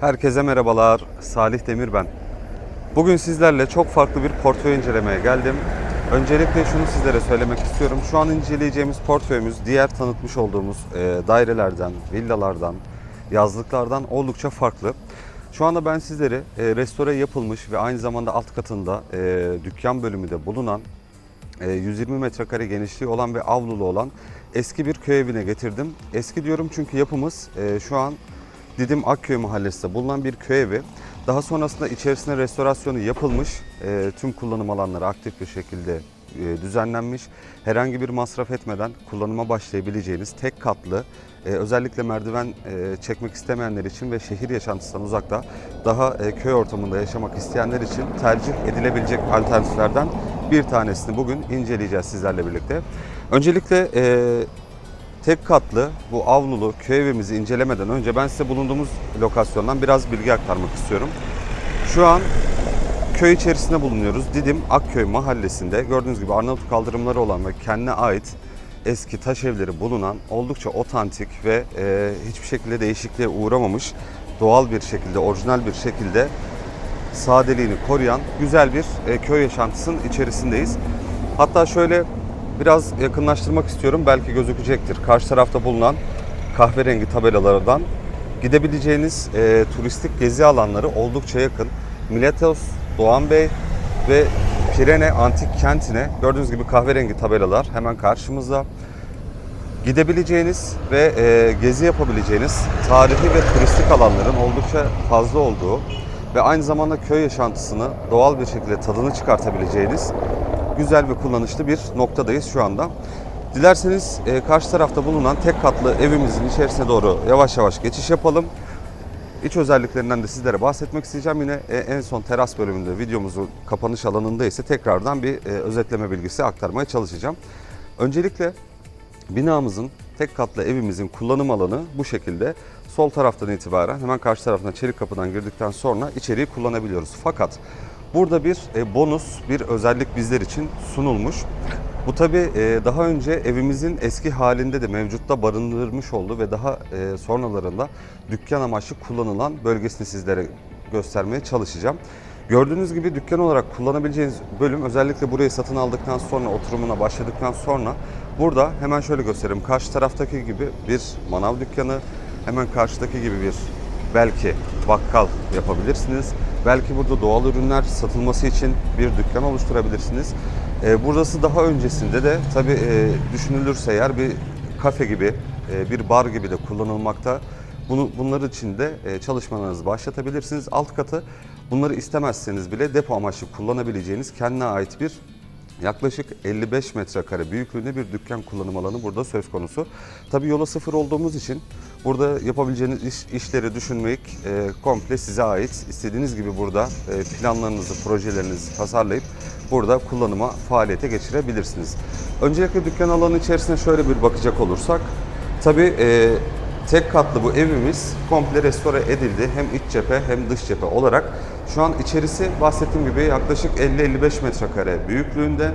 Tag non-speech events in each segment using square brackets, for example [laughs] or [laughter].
Herkese merhabalar. Salih Demir ben. Bugün sizlerle çok farklı bir portföy incelemeye geldim. Öncelikle şunu sizlere söylemek istiyorum. Şu an inceleyeceğimiz portföyümüz diğer tanıtmış olduğumuz e, dairelerden, villalardan, yazlıklardan oldukça farklı. Şu anda ben sizleri e, restore yapılmış ve aynı zamanda alt katında e, dükkan bölümü de bulunan e, 120 metrekare genişliği olan ve avlulu olan eski bir köy evine getirdim. Eski diyorum çünkü yapımız e, şu an Didim Akköy mahallesinde bulunan bir köy evi. Daha sonrasında içerisine restorasyonu yapılmış, e, tüm kullanım alanları aktif bir şekilde e, düzenlenmiş. Herhangi bir masraf etmeden kullanıma başlayabileceğiniz tek katlı, e, özellikle merdiven e, çekmek istemeyenler için ve şehir yaşantısından uzakta daha e, köy ortamında yaşamak isteyenler için tercih edilebilecek alternatiflerden bir tanesini bugün inceleyeceğiz sizlerle birlikte. Öncelikle e, tek katlı bu avlulu köy evimizi incelemeden önce ben size bulunduğumuz lokasyondan biraz bilgi aktarmak istiyorum. Şu an köy içerisinde bulunuyoruz. Didim Akköy mahallesinde gördüğünüz gibi Arnavut kaldırımları olan ve kendine ait eski taş evleri bulunan oldukça otantik ve e, hiçbir şekilde değişikliğe uğramamış doğal bir şekilde, orijinal bir şekilde sadeliğini koruyan güzel bir e, köy yaşantısının içerisindeyiz. Hatta şöyle biraz yakınlaştırmak istiyorum. Belki gözükecektir. Karşı tarafta bulunan kahverengi tabelalardan gidebileceğiniz e, turistik gezi alanları oldukça yakın. Miletos, Doğan Bey ve Pirene Antik Kenti'ne gördüğünüz gibi kahverengi tabelalar hemen karşımızda. Gidebileceğiniz ve e, gezi yapabileceğiniz tarihi ve turistik alanların oldukça fazla olduğu ve aynı zamanda köy yaşantısını doğal bir şekilde tadını çıkartabileceğiniz güzel ve kullanışlı bir noktadayız şu anda. Dilerseniz e, karşı tarafta bulunan tek katlı evimizin içerisine doğru yavaş yavaş geçiş yapalım. İç özelliklerinden de sizlere bahsetmek isteyeceğim. Yine e, en son teras bölümünde videomuzun kapanış alanında ise tekrardan bir e, özetleme bilgisi aktarmaya çalışacağım. Öncelikle binamızın tek katlı evimizin kullanım alanı bu şekilde. Sol taraftan itibaren hemen karşı tarafına çelik kapıdan girdikten sonra içeriği kullanabiliyoruz. Fakat burada bir e, bonus, bir özellik bizler için sunulmuş. Bu tabi daha önce evimizin eski halinde de mevcutta barındırmış olduğu ve daha e, sonralarında dükkan amaçlı kullanılan bölgesini sizlere göstermeye çalışacağım. Gördüğünüz gibi dükkan olarak kullanabileceğiniz bölüm özellikle burayı satın aldıktan sonra oturumuna başladıktan sonra burada hemen şöyle göstereyim. Karşı taraftaki gibi bir manav dükkanı, hemen karşıdaki gibi bir belki bakkal yapabilirsiniz. Belki burada doğal ürünler satılması için bir dükkan oluşturabilirsiniz. E, burası daha öncesinde de tabii e, düşünülürse eğer bir kafe gibi, e, bir bar gibi de kullanılmakta. Bunu, bunlar için de çalışmalarınızı başlatabilirsiniz. Alt katı bunları istemezseniz bile depo amaçlı kullanabileceğiniz kendine ait bir yaklaşık 55 metrekare büyüklüğünde bir dükkan kullanım alanı burada söz konusu. Tabii yola sıfır olduğumuz için burada yapabileceğiniz iş, işleri düşünmek e, komple size ait. İstediğiniz gibi burada e, planlarınızı, projelerinizi tasarlayıp burada kullanıma, faaliyete geçirebilirsiniz. Öncelikle dükkan alanı içerisine şöyle bir bakacak olursak, tabii e, tek katlı bu evimiz komple restore edildi. Hem iç cephe hem dış cephe olarak. Şu an içerisi bahsettiğim gibi yaklaşık 50-55 metrekare büyüklüğünde.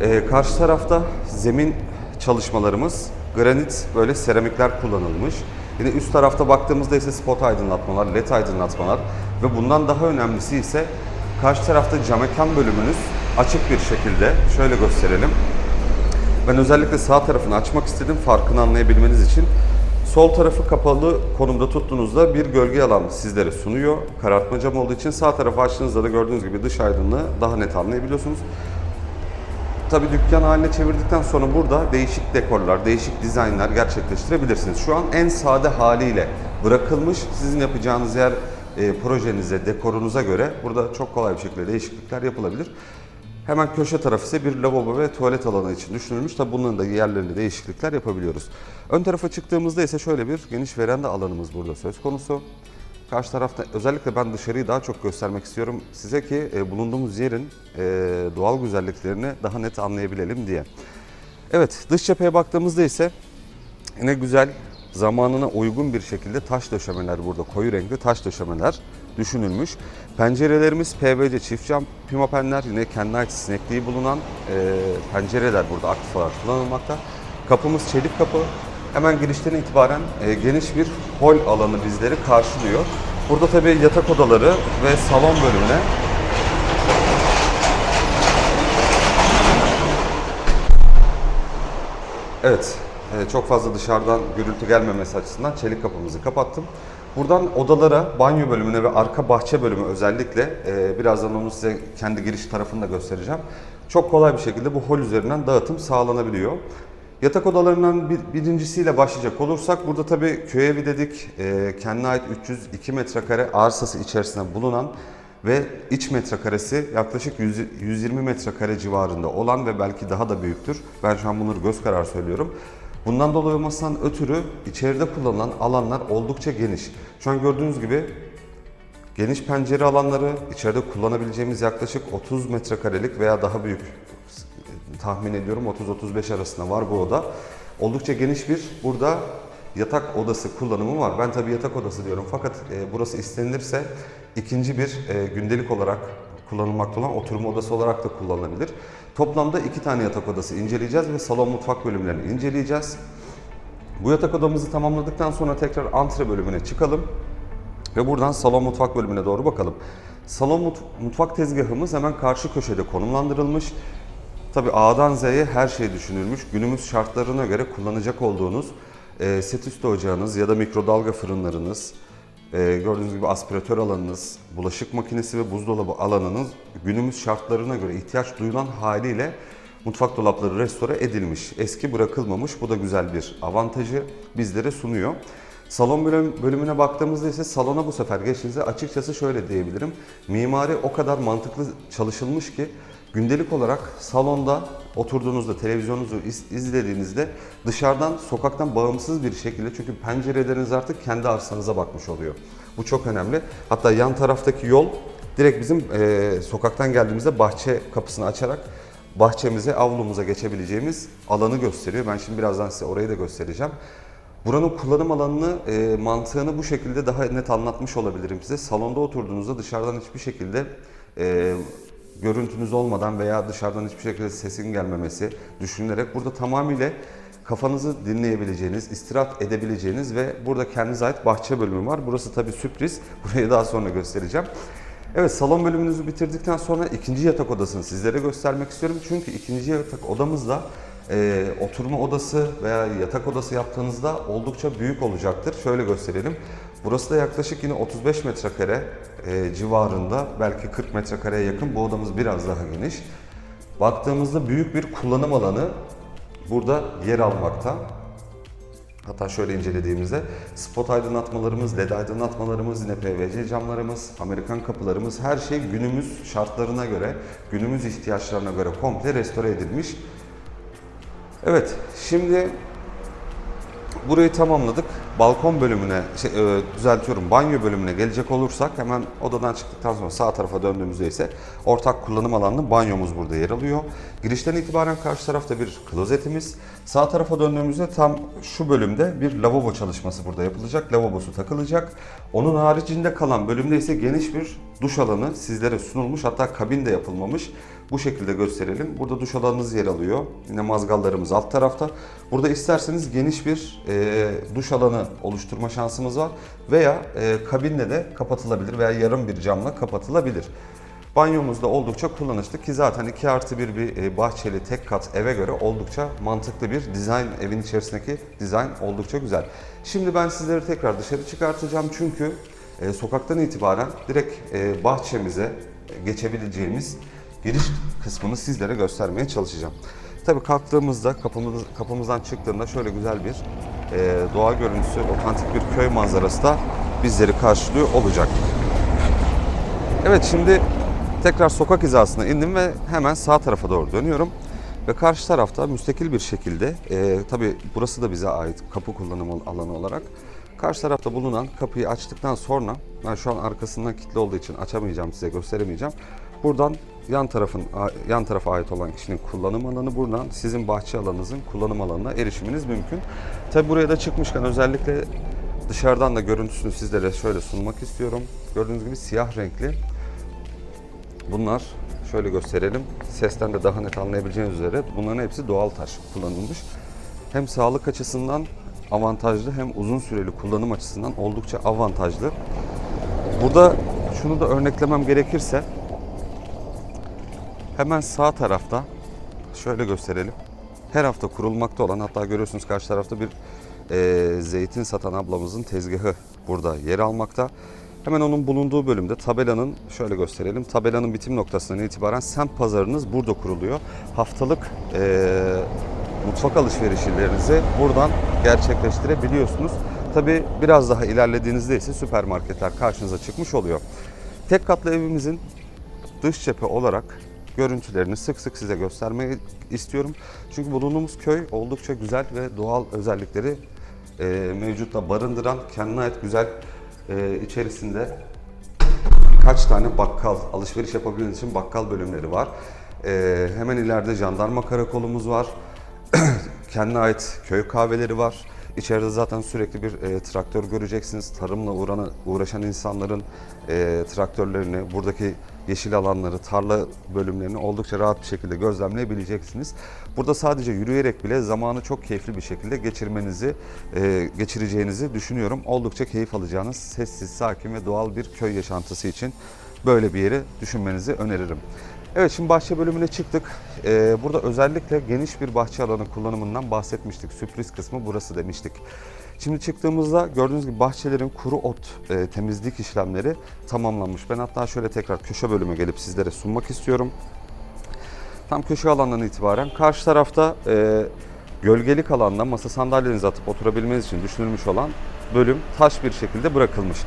Ee, karşı tarafta zemin çalışmalarımız granit böyle seramikler kullanılmış. Yine üst tarafta baktığımızda ise spot aydınlatmalar, led aydınlatmalar ve bundan daha önemlisi ise karşı tarafta cam mekan bölümünüz açık bir şekilde şöyle gösterelim. Ben özellikle sağ tarafını açmak istedim farkını anlayabilmeniz için. Sol tarafı kapalı konumda tuttuğunuzda bir gölge alan sizlere sunuyor. Karartma cam olduğu için sağ tarafı açtığınızda da gördüğünüz gibi dış aydınlığı daha net anlayabiliyorsunuz. Tabi dükkan haline çevirdikten sonra burada değişik dekorlar, değişik dizaynlar gerçekleştirebilirsiniz. Şu an en sade haliyle bırakılmış. Sizin yapacağınız yer e, projenize, dekorunuza göre burada çok kolay bir şekilde değişiklikler yapılabilir. Hemen köşe tarafı ise bir lavabo ve tuvalet alanı için düşünülmüş. Tabi bunların da yerlerinde değişiklikler yapabiliyoruz. Ön tarafa çıktığımızda ise şöyle bir geniş veranda alanımız burada söz konusu. Karşı tarafta özellikle ben dışarıyı daha çok göstermek istiyorum size ki e, bulunduğumuz yerin e, doğal güzelliklerini daha net anlayabilelim diye. Evet dış cepheye baktığımızda ise yine güzel zamanına uygun bir şekilde taş döşemeler burada koyu renkli taş döşemeler düşünülmüş. Pencerelerimiz PVC çift cam pimapenler yine kendine ait sinekliği bulunan e, pencereler burada aktif olarak kullanılmakta. Kapımız çelik kapı. Hemen girişten itibaren e, geniş bir hol alanı bizleri karşılıyor. Burada tabii yatak odaları ve salon bölümüne Evet, e, çok fazla dışarıdan gürültü gelmemesi açısından çelik kapımızı kapattım. Buradan odalara, banyo bölümüne ve arka bahçe bölümü özellikle, e, birazdan onu size kendi giriş tarafını da göstereceğim. Çok kolay bir şekilde bu hol üzerinden dağıtım sağlanabiliyor. Yatak odalarından bir, birincisiyle başlayacak olursak, burada tabii köy evi dedik, e, kendine ait 302 metrekare arsası içerisinde bulunan ve iç metrekaresi yaklaşık 100 120 metrekare civarında olan ve belki daha da büyüktür. Ben şu an bunları göz kararı söylüyorum. Bundan dolayı olmasından ötürü içeride kullanılan alanlar oldukça geniş. Şu an gördüğünüz gibi geniş pencere alanları, içeride kullanabileceğimiz yaklaşık 30 metrekarelik veya daha büyük tahmin ediyorum 30-35 arasında var bu oda. Oldukça geniş bir burada yatak odası kullanımı var. Ben tabii yatak odası diyorum fakat e, burası istenilirse ikinci bir e, gündelik olarak kullanılmakta olan oturma odası olarak da kullanılabilir. Toplamda iki tane yatak odası inceleyeceğiz ve salon mutfak bölümlerini inceleyeceğiz. Bu yatak odamızı tamamladıktan sonra tekrar antre bölümüne çıkalım ve buradan salon mutfak bölümüne doğru bakalım. Salon mut- mutfak tezgahımız hemen karşı köşede konumlandırılmış. Tabi A'dan Z'ye her şey düşünülmüş. Günümüz şartlarına göre kullanacak olduğunuz e, set üstü ocağınız ya da mikrodalga fırınlarınız, e, gördüğünüz gibi aspiratör alanınız, bulaşık makinesi ve buzdolabı alanınız günümüz şartlarına göre ihtiyaç duyulan haliyle mutfak dolapları restore edilmiş. Eski bırakılmamış. Bu da güzel bir avantajı bizlere sunuyor. Salon bölüm, bölümüne baktığımızda ise salona bu sefer geçtiğinizde açıkçası şöyle diyebilirim. Mimari o kadar mantıklı çalışılmış ki gündelik olarak salonda oturduğunuzda televizyonunuzu iz- izlediğinizde dışarıdan sokaktan bağımsız bir şekilde çünkü pencereleriniz artık kendi arsanıza bakmış oluyor. Bu çok önemli. Hatta yan taraftaki yol direkt bizim eee, sokaktan geldiğimizde bahçe kapısını açarak bahçemize, avlumuza geçebileceğimiz alanı gösteriyor. Ben şimdi birazdan size orayı da göstereceğim. Buranın kullanım alanını, e, mantığını bu şekilde daha net anlatmış olabilirim size. Salonda oturduğunuzda dışarıdan hiçbir şekilde e, görüntünüz olmadan veya dışarıdan hiçbir şekilde sesin gelmemesi düşünülerek burada tamamıyla kafanızı dinleyebileceğiniz, istirahat edebileceğiniz ve burada kendinize ait bahçe bölümü var. Burası tabii sürpriz. [laughs] Burayı daha sonra göstereceğim. Evet salon bölümünüzü bitirdikten sonra ikinci yatak odasını sizlere göstermek istiyorum. Çünkü ikinci yatak odamızda e, oturma odası veya yatak odası yaptığınızda oldukça büyük olacaktır. Şöyle gösterelim. Burası da yaklaşık yine 35 metrekare e, civarında belki 40 metrekareye yakın. Bu odamız biraz daha geniş. Baktığımızda büyük bir kullanım alanı burada yer almakta. Hatta şöyle incelediğimizde spot aydınlatmalarımız, led aydınlatmalarımız, yine PVC camlarımız, Amerikan kapılarımız her şey günümüz şartlarına göre, günümüz ihtiyaçlarına göre komple restore edilmiş. Evet, şimdi burayı tamamladık. Balkon bölümüne, şey, e, düzeltiyorum, banyo bölümüne gelecek olursak hemen odadan çıktıktan sonra sağ tarafa döndüğümüzde ise ortak kullanım alanlı banyomuz burada yer alıyor. Girişten itibaren karşı tarafta bir klozetimiz. Sağ tarafa döndüğümüzde tam şu bölümde bir lavabo çalışması burada yapılacak. Lavabosu takılacak. Onun haricinde kalan bölümde ise geniş bir duş alanı sizlere sunulmuş. Hatta kabin de yapılmamış. Bu şekilde gösterelim. Burada duş alanınız yer alıyor. Yine mazgallarımız alt tarafta. Burada isterseniz geniş bir e, duş alanı oluşturma şansımız var. Veya e, kabinle de kapatılabilir veya yarım bir camla kapatılabilir. Banyomuz da oldukça kullanışlı ki zaten 2 artı 1 bir e, bahçeli tek kat eve göre oldukça mantıklı bir dizayn, evin içerisindeki dizayn oldukça güzel. Şimdi ben sizleri tekrar dışarı çıkartacağım çünkü e, sokaktan itibaren direkt e, bahçemize geçebileceğimiz giriş kısmını sizlere göstermeye çalışacağım. Tabii kalktığımızda kapımız, kapımızdan çıktığında şöyle güzel bir e, doğa görüntüsü, otantik bir köy manzarası da bizleri karşılıyor olacak. Evet şimdi tekrar sokak hizasına indim ve hemen sağ tarafa doğru dönüyorum. Ve karşı tarafta müstakil bir şekilde, e, tabii burası da bize ait kapı kullanım alanı olarak. Karşı tarafta bulunan kapıyı açtıktan sonra, ben şu an arkasından kilitli olduğu için açamayacağım size gösteremeyeceğim. Buradan yan tarafın yan tarafa ait olan kişinin kullanım alanı buradan sizin bahçe alanınızın kullanım alanına erişiminiz mümkün. Tabi buraya da çıkmışken özellikle dışarıdan da görüntüsünü sizlere şöyle sunmak istiyorum. Gördüğünüz gibi siyah renkli Bunlar şöyle gösterelim. Sesten de daha net anlayabileceğiniz üzere bunların hepsi doğal taş kullanılmış. Hem sağlık açısından avantajlı hem uzun süreli kullanım açısından oldukça avantajlı. Burada şunu da örneklemem gerekirse hemen sağ tarafta şöyle gösterelim. Her hafta kurulmakta olan hatta görüyorsunuz karşı tarafta bir e, zeytin satan ablamızın tezgahı burada yer almakta. Hemen onun bulunduğu bölümde tabelanın şöyle gösterelim. Tabelanın bitim noktasından itibaren semt pazarınız burada kuruluyor. Haftalık e, mutfak alışverişlerinizi buradan gerçekleştirebiliyorsunuz. Tabi biraz daha ilerlediğinizde ise süpermarketler karşınıza çıkmış oluyor. Tek katlı evimizin dış cephe olarak görüntülerini sık sık size göstermeyi istiyorum. Çünkü bulunduğumuz köy oldukça güzel ve doğal özellikleri e, mevcutta barındıran kendine ait güzel e, içerisinde kaç tane bakkal, alışveriş yapabilmeniz için bakkal bölümleri var. E, hemen ileride jandarma karakolumuz var. [clears throat] Kendine ait köy kahveleri var. İçeride zaten sürekli bir e, traktör göreceksiniz. Tarımla uğrana, uğraşan insanların e, traktörlerini, buradaki yeşil alanları, tarla bölümlerini oldukça rahat bir şekilde gözlemleyebileceksiniz. Burada sadece yürüyerek bile zamanı çok keyifli bir şekilde geçirmenizi, e, geçireceğinizi düşünüyorum. Oldukça keyif alacağınız sessiz, sakin ve doğal bir köy yaşantısı için böyle bir yeri düşünmenizi öneririm. Evet şimdi bahçe bölümüne çıktık. Ee, burada özellikle geniş bir bahçe alanı kullanımından bahsetmiştik. Sürpriz kısmı burası demiştik. Şimdi çıktığımızda gördüğünüz gibi bahçelerin kuru ot e, temizlik işlemleri tamamlanmış. Ben hatta şöyle tekrar köşe bölüme gelip sizlere sunmak istiyorum. Tam köşe alandan itibaren karşı tarafta e, gölgelik alanda masa sandalyenizi atıp oturabilmeniz için düşünülmüş olan bölüm taş bir şekilde bırakılmış.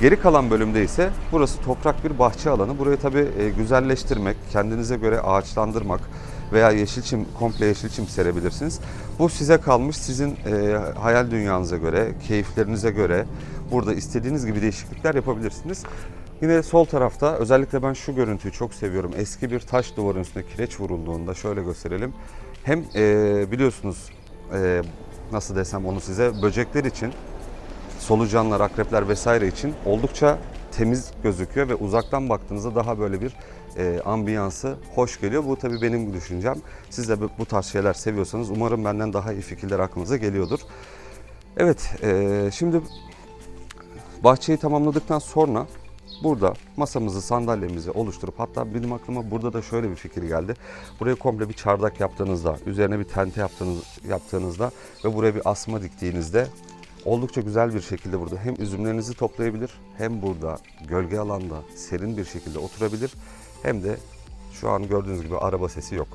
Geri kalan bölümde ise burası toprak bir bahçe alanı. Burayı tabii e, güzelleştirmek, kendinize göre ağaçlandırmak veya yeşil çim, komple yeşil çim serebilirsiniz. Bu size kalmış, sizin e, hayal dünyanıza göre, keyiflerinize göre burada istediğiniz gibi değişiklikler yapabilirsiniz. Yine sol tarafta özellikle ben şu görüntüyü çok seviyorum. Eski bir taş duvarın üstüne kireç vurulduğunda şöyle gösterelim. Hem e, biliyorsunuz e, nasıl desem onu size böcekler için solucanlar, akrepler vesaire için oldukça temiz gözüküyor ve uzaktan baktığınızda daha böyle bir e, ambiyansı hoş geliyor. Bu tabii benim düşüncem. Siz de bu- tarz şeyler seviyorsanız umarım benden daha iyi fikirler aklınıza geliyordur. Evet, e, şimdi bahçeyi tamamladıktan sonra burada masamızı, sandalyemizi oluşturup hatta benim aklıma burada da şöyle bir fikir geldi. Buraya komple bir çardak yaptığınızda, üzerine bir tente yaptığınız, yaptığınızda ve buraya bir asma diktiğinizde oldukça güzel bir şekilde burada hem üzümlerinizi toplayabilir hem burada gölge alanda serin bir şekilde oturabilir hem de şu an gördüğünüz gibi araba sesi yok.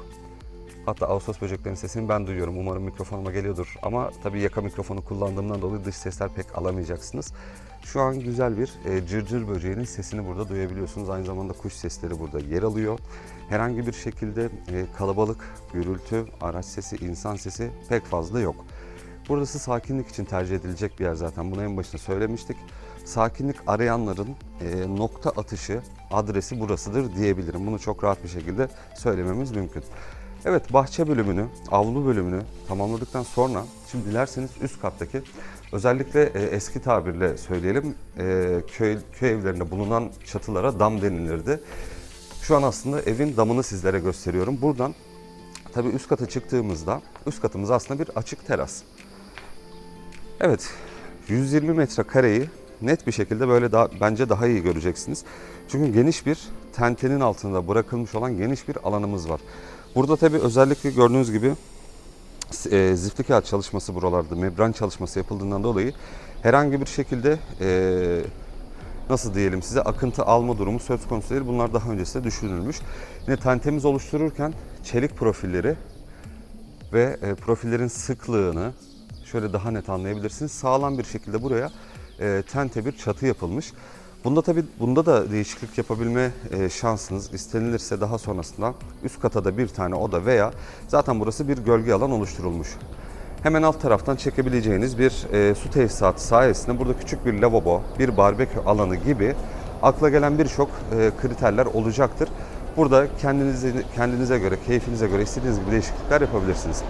Hatta Ağustos böceklerinin sesini ben duyuyorum. Umarım mikrofonuma geliyordur. Ama tabii yaka mikrofonu kullandığımdan dolayı dış sesler pek alamayacaksınız. Şu an güzel bir e, cırcır böceğinin sesini burada duyabiliyorsunuz. Aynı zamanda kuş sesleri burada yer alıyor. Herhangi bir şekilde e, kalabalık, gürültü, araç sesi, insan sesi pek fazla yok. Burası sakinlik için tercih edilecek bir yer zaten. Bunu en başında söylemiştik. Sakinlik arayanların e, nokta atışı adresi burasıdır diyebilirim. Bunu çok rahat bir şekilde söylememiz mümkün. Evet bahçe bölümünü, avlu bölümünü tamamladıktan sonra şimdi dilerseniz üst kattaki özellikle e, eski tabirle söyleyelim e, köy, köy evlerinde bulunan çatılara dam denilirdi. Şu an aslında evin damını sizlere gösteriyorum. Buradan tabii üst kata çıktığımızda üst katımız aslında bir açık teras. Evet, 120 metrekareyi net bir şekilde böyle daha, bence daha iyi göreceksiniz. Çünkü geniş bir tentenin altında bırakılmış olan geniş bir alanımız var. Burada tabii özellikle gördüğünüz gibi e, zifli kağıt çalışması buralarda, membran çalışması yapıldığından dolayı herhangi bir şekilde e, nasıl diyelim size akıntı alma durumu söz konusu değil. Bunlar daha öncesinde düşünülmüş. Yine tentemiz oluştururken çelik profilleri ve e, profillerin sıklığını şöyle daha net anlayabilirsiniz. Sağlam bir şekilde buraya e, tente bir çatı yapılmış. Bunda tabi bunda da değişiklik yapabilme e, şansınız istenilirse daha sonrasında üst kata da bir tane oda veya zaten burası bir gölge alan oluşturulmuş. Hemen alt taraftan çekebileceğiniz bir e, su tesisatı sayesinde burada küçük bir lavabo, bir barbekü alanı gibi akla gelen birçok e, kriterler olacaktır. Burada kendinize, kendinize göre, keyfinize göre istediğiniz gibi değişiklikler yapabilirsiniz.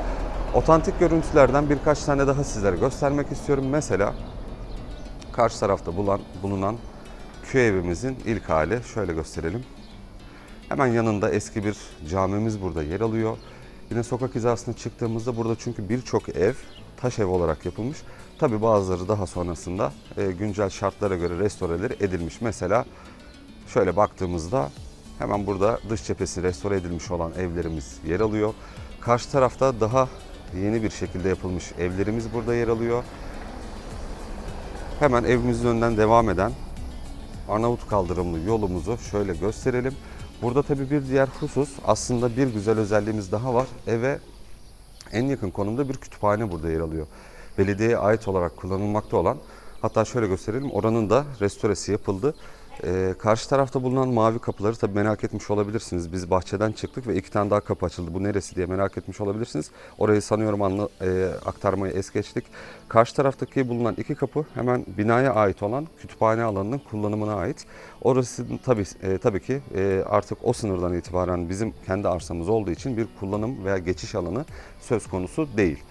Otantik görüntülerden birkaç tane daha sizlere göstermek istiyorum. Mesela karşı tarafta bulan, bulunan köy evimizin ilk hali. Şöyle gösterelim. Hemen yanında eski bir camimiz burada yer alıyor. Yine sokak hizasına çıktığımızda burada çünkü birçok ev taş ev olarak yapılmış. Tabi bazıları daha sonrasında e, güncel şartlara göre restoreleri edilmiş. Mesela şöyle baktığımızda hemen burada dış cephesi restore edilmiş olan evlerimiz yer alıyor. Karşı tarafta daha yeni bir şekilde yapılmış evlerimiz burada yer alıyor. Hemen evimizin önünden devam eden Arnavut kaldırımlı yolumuzu şöyle gösterelim. Burada tabii bir diğer husus aslında bir güzel özelliğimiz daha var. Eve en yakın konumda bir kütüphane burada yer alıyor. Belediyeye ait olarak kullanılmakta olan hatta şöyle gösterelim oranın da restoresi yapıldı. Ee, karşı tarafta bulunan mavi kapıları tabii merak etmiş olabilirsiniz. Biz bahçeden çıktık ve iki tane daha kapı açıldı. Bu neresi diye merak etmiş olabilirsiniz. Orayı sanıyorum anla, e, aktarmayı es geçtik. Karşı taraftaki bulunan iki kapı hemen binaya ait olan kütüphane alanının kullanımına ait. Orası tabii e, tabii ki e, artık o sınırdan itibaren bizim kendi arsamız olduğu için bir kullanım veya geçiş alanı söz konusu değil.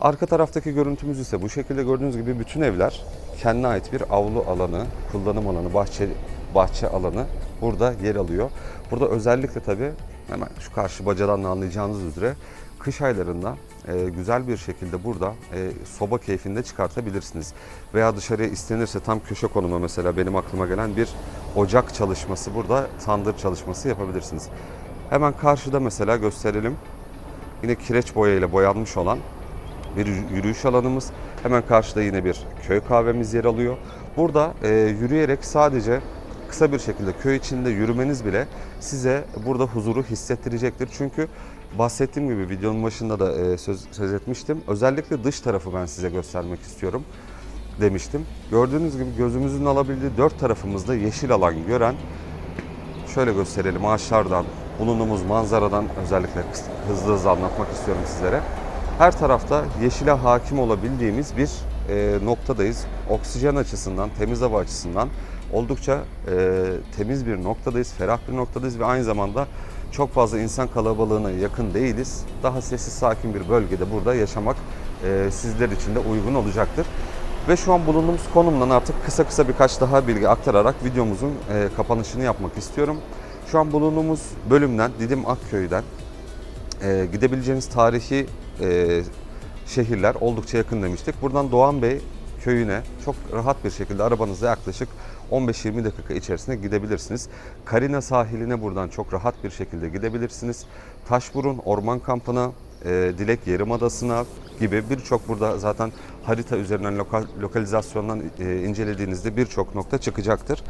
Arka taraftaki görüntümüz ise bu şekilde gördüğünüz gibi bütün evler kendine ait bir avlu alanı, kullanım alanı, bahçe bahçe alanı burada yer alıyor. Burada özellikle tabii hemen şu karşı bacadan da anlayacağınız üzere kış aylarında e, güzel bir şekilde burada e, soba keyfinde çıkartabilirsiniz. Veya dışarıya istenirse tam köşe konuma mesela benim aklıma gelen bir ocak çalışması burada tandır çalışması yapabilirsiniz. Hemen karşıda mesela gösterelim. Yine kireç boyayla boyanmış olan bir yürüyüş alanımız. Hemen karşıda yine bir köy kahvemiz yer alıyor. Burada e, yürüyerek sadece kısa bir şekilde köy içinde yürümeniz bile size burada huzuru hissettirecektir. Çünkü bahsettiğim gibi videonun başında da e, söz, söz etmiştim. Özellikle dış tarafı ben size göstermek istiyorum demiştim. Gördüğünüz gibi gözümüzün alabildiği dört tarafımızda yeşil alan gören şöyle gösterelim ağaçlardan, bulunduğumuz manzaradan özellikle hızlı hızlı anlatmak istiyorum sizlere. Her tarafta yeşile hakim olabildiğimiz bir e, noktadayız. Oksijen açısından, temiz hava açısından oldukça e, temiz bir noktadayız, ferah bir noktadayız ve aynı zamanda çok fazla insan kalabalığına yakın değiliz. Daha sessiz, sakin bir bölgede burada yaşamak e, sizler için de uygun olacaktır. Ve şu an bulunduğumuz konumdan artık kısa kısa birkaç daha bilgi aktararak videomuzun e, kapanışını yapmak istiyorum. Şu an bulunduğumuz bölümden Didim Akköy'den e, gidebileceğiniz tarihi e, şehirler oldukça yakın demiştik. Buradan Doğan Bey köyüne çok rahat bir şekilde arabanızla yaklaşık 15-20 dakika içerisinde gidebilirsiniz. Karina sahiline buradan çok rahat bir şekilde gidebilirsiniz. Taşburun Orman Kampı'na, e, Dilek Yarımadası'na gibi birçok burada zaten harita üzerinden lokal, lokalizasyondan e, incelediğinizde birçok nokta çıkacaktır.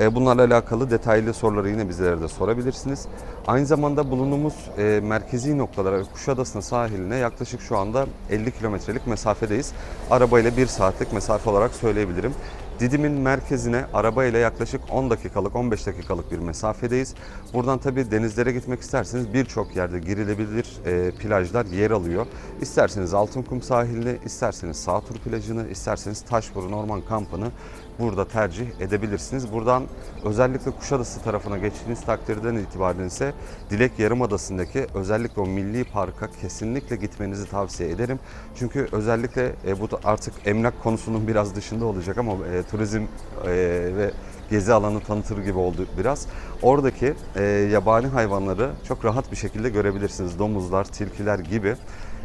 E, bunlarla alakalı detaylı soruları yine bizlere de sorabilirsiniz. Aynı zamanda bulunduğumuz e, merkezi noktalara Kuşadası'nın sahiline yaklaşık şu anda 50 kilometrelik mesafedeyiz. Arabayla 1 saatlik mesafe olarak söyleyebilirim. Didim'in merkezine arabayla yaklaşık 10 dakikalık 15 dakikalık bir mesafedeyiz. Buradan tabi denizlere gitmek isterseniz birçok yerde girilebilir e, plajlar yer alıyor. İsterseniz Altınkum sahilini, isterseniz Sağtur plajını, isterseniz Taşburun Orman Kampı'nı burada tercih edebilirsiniz. Buradan özellikle Kuşadası tarafına geçtiğiniz takdirden itibaren ise Dilek Yarımadası'ndaki özellikle o milli parka kesinlikle gitmenizi tavsiye ederim. Çünkü özellikle e, bu artık emlak konusunun biraz dışında olacak ama e, turizm e, ve gezi alanı tanıtır gibi oldu biraz. Oradaki e, yabani hayvanları çok rahat bir şekilde görebilirsiniz. Domuzlar, tilkiler gibi.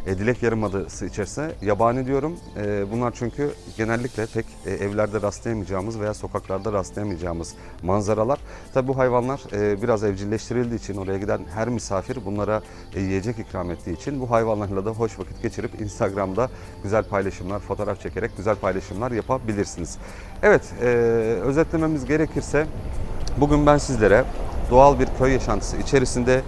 E, Dilek Yarımadası içerisinde yabani diyorum. E, bunlar çünkü genellikle pek e, evlerde rastlayamayacağımız veya sokaklarda rastlayamayacağımız manzaralar. Tabi bu hayvanlar e, biraz evcilleştirildiği için oraya giden her misafir bunlara e, yiyecek ikram ettiği için bu hayvanlarla da hoş vakit geçirip Instagram'da güzel paylaşımlar, fotoğraf çekerek güzel paylaşımlar yapabilirsiniz. Evet, e, özetlememiz gerekirse bugün ben sizlere doğal bir köy yaşantısı içerisinde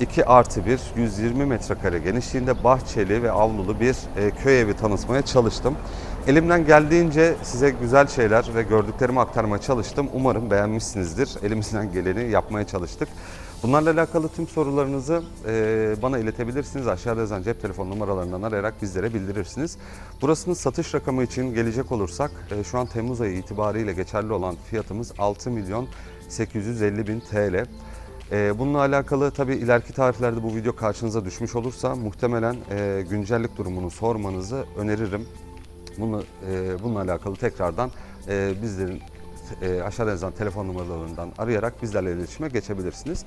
2 artı 1, 120 metrekare genişliğinde bahçeli ve avlulu bir e, köy evi tanıtmaya çalıştım. Elimden geldiğince size güzel şeyler ve gördüklerimi aktarmaya çalıştım. Umarım beğenmişsinizdir. Elimizden geleni yapmaya çalıştık. Bunlarla alakalı tüm sorularınızı e, bana iletebilirsiniz. Aşağıda yazan cep telefon numaralarından arayarak bizlere bildirirsiniz. Burasının satış rakamı için gelecek olursak e, şu an Temmuz ayı itibariyle geçerli olan fiyatımız 6 milyon 850 bin TL. Ee, Bununla alakalı tabii ileriki tarihlerde bu video karşınıza düşmüş olursa muhtemelen e, güncellik durumunu sormanızı öneririm. Bunu e, bununla alakalı tekrardan e, bizlerin aşağıda yazan telefon numaralarından arayarak bizlerle iletişime geçebilirsiniz.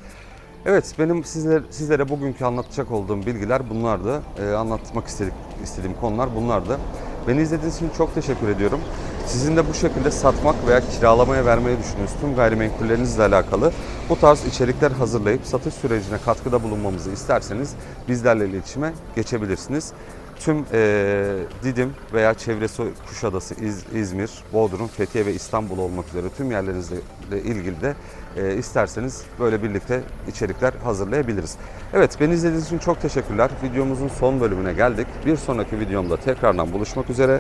Evet, benim sizler, sizlere bugünkü anlatacak olduğum bilgiler bunlardı. Anlatmak istedik, istediğim konular bunlardı. Beni izlediğiniz için çok teşekkür ediyorum. Sizin de bu şekilde satmak veya kiralamaya vermeyi düşünüyorsunuz tüm gayrimenkullerinizle alakalı bu tarz içerikler hazırlayıp satış sürecine katkıda bulunmamızı isterseniz bizlerle iletişime geçebilirsiniz. Tüm eee, Didim veya çevresi Kuşadası, İz- İzmir, Bodrum, Fethiye ve İstanbul olmak üzere tüm yerlerinizle ilgili de eee, isterseniz böyle birlikte içerikler hazırlayabiliriz. Evet beni izlediğiniz için çok teşekkürler. Videomuzun son bölümüne geldik. Bir sonraki videomda tekrardan buluşmak üzere.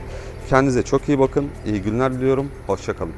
Kendinize çok iyi bakın. İyi günler diliyorum. Hoşçakalın.